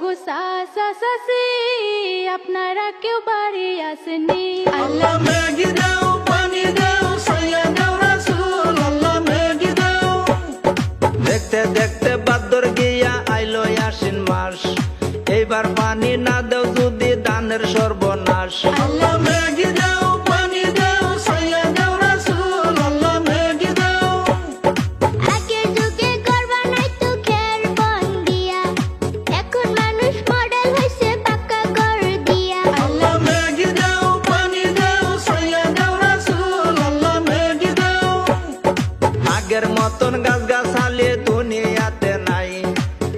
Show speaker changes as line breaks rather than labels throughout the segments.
গো সাসাসি আপনারা কেউ বাড়ি আসেনি
আল্লাহ মেঘি দাও পানি দাও সাইয়া দাও রাসূল আল্লাহ মেঘি দাও।
দেখতে দেখতে বাদর গিয়া আইলো আশ্বিন মাস। এইবার পানি না দেও যদি দানের সর্বনাশ।
আল্লাহ
আগের
মতন গাছ গাছালি দুনিয়াতে নাই।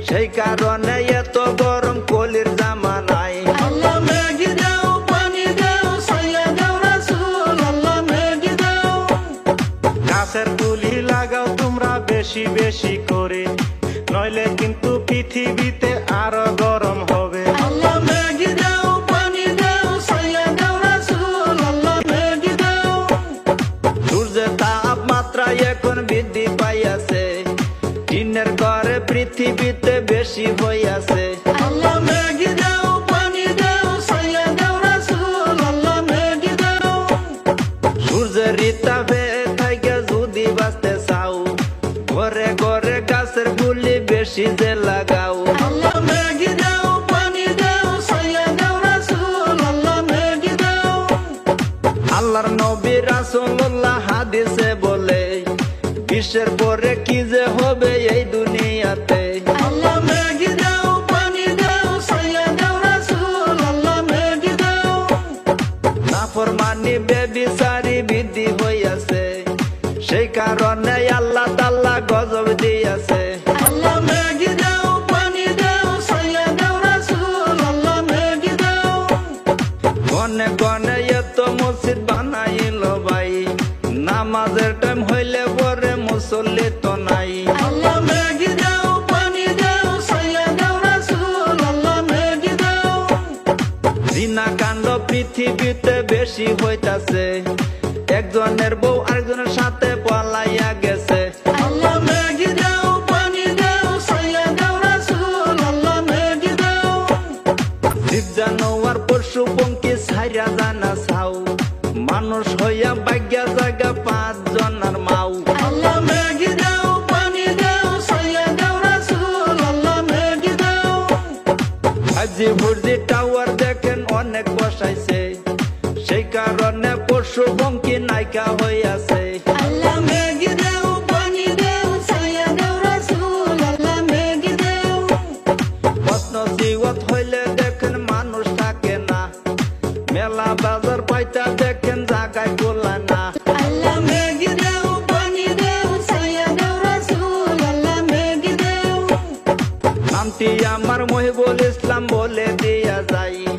সেই কারণে এত গরম কলির
মেঘি দাও।
গাছের তুলি লাগাও তোমরা বেশি বেশি করে। নইলে কিন্তু পৃথিবীতে
দিনের ঘরে পৃথিবীতে বেশি হইয়াছে।
আল্লাহ মেঘি দাও পানি দাও সাইয়া দাও রাসূল আল্লাহ মেঘি দাও।
সূর্যের রিতাবে থাকে যদি বাঁচতে চাও ঘরে ঘরে গাছের গুলি বেশি যে লাগাও।
আল্লাহ মেঘি দাও পানি দাও সাইয়া দাও রাসূল আল্লাহ মেঘি দাও।
আল্লাহর নবী রাসূলুল্লাহ হাদিসে বলে বিশ্বের পরে নাফরমানি বেবিচারি বৃদ্ধি হইয়াছে। সেই কারণে আল্লাহ তাল্লাহ গজব দিয়াছে। গনে গনে এত মসজিদ বানাইল ভাই। নামাজের টাইম হইলে পরে মুসল্লি তো নাই। জিনা কাণ্ড পৃথিবীতে বেশি হইতাছে। একজনের বউ আরেকজনের সাথে পলাইয়া গেছে। জানোয়ার পশু পঙ্কি সাইরা জানা ছাও। মানুষ হইয়া বাগ্যা জায়গা পাঁচ জনার
আল্লাহ
আজি বুর্জি টাওয়ার অনেক বসাইছে। সেই কারণে পশু পঙ্কি নাইকা হইয়াছে। হইলে দেখেন মানুষ থাকে না। মেলা বাজার পাইতা দেখেন জাগায় গোলা না। আমার মহিবুল ইসলাম বলে দিয়া যাই।